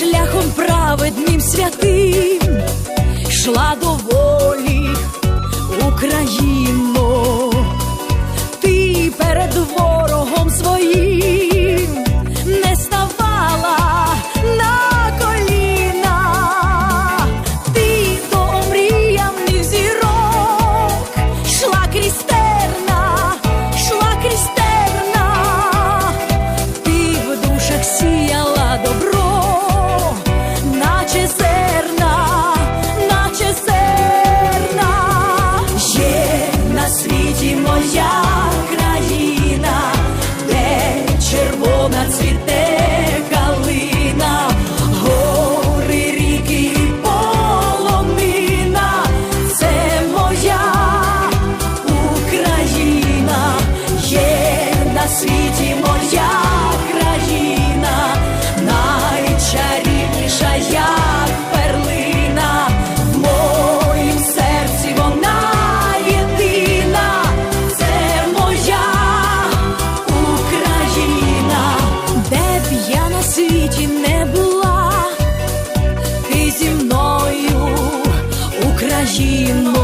шляхом праведним святим, шла до волі key know.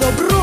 добру.